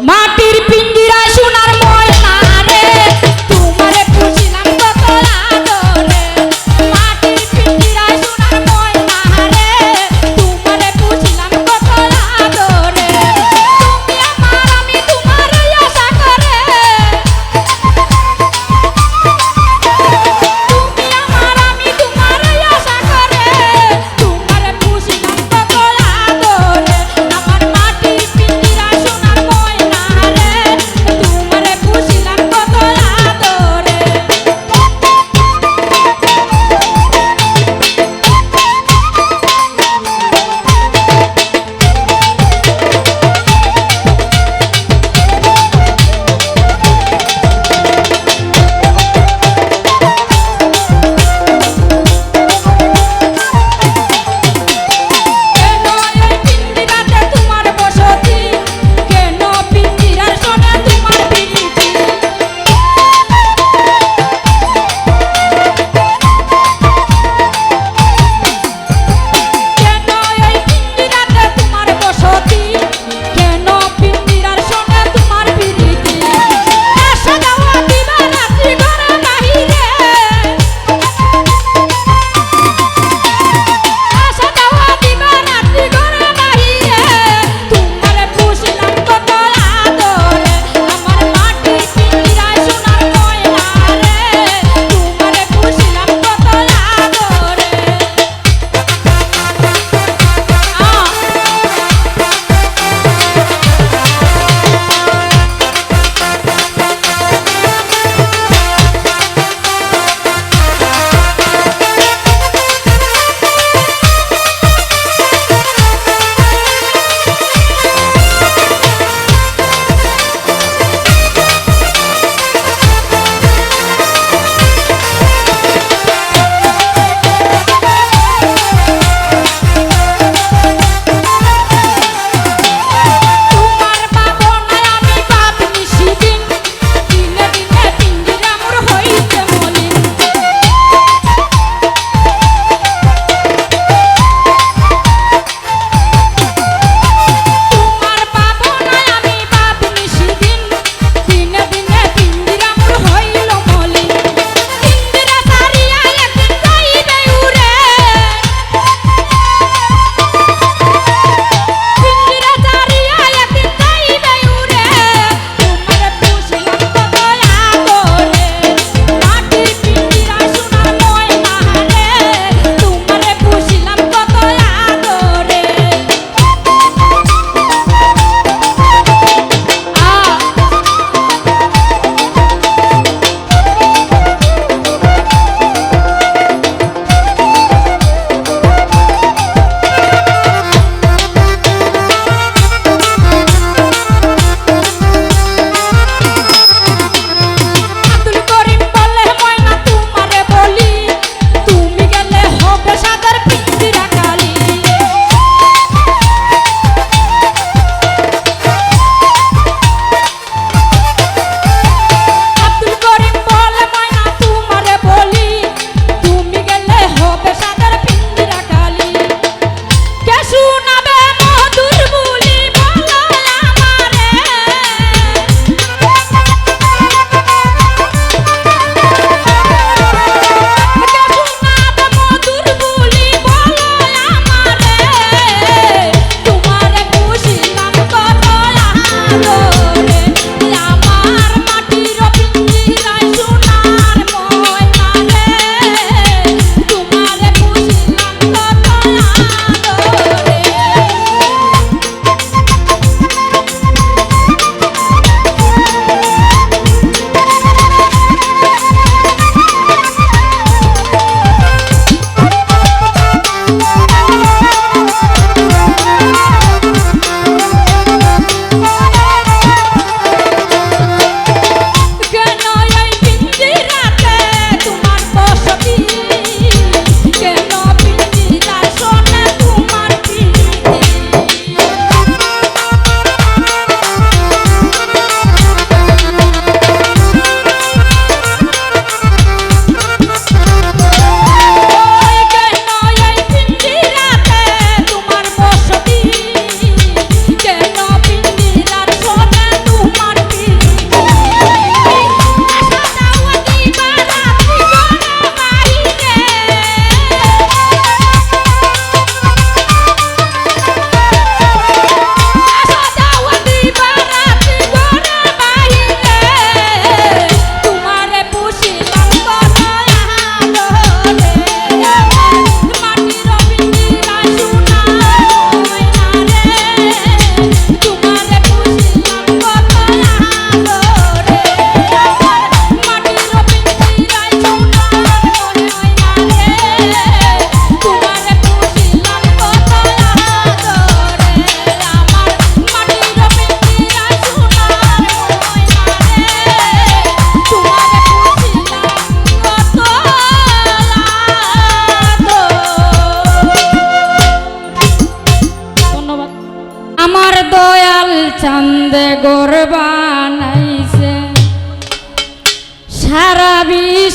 মাটির পিঞ্জিরা সোনার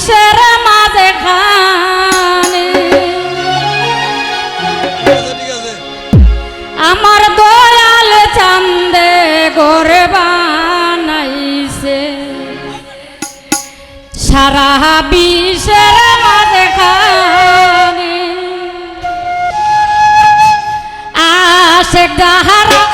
বিশ্বের মাঝে খানে আমার দয়াল চান্দে গোরে বানাইছে সারা বিশ্বের মাঝে খানে আশেক ডাহারা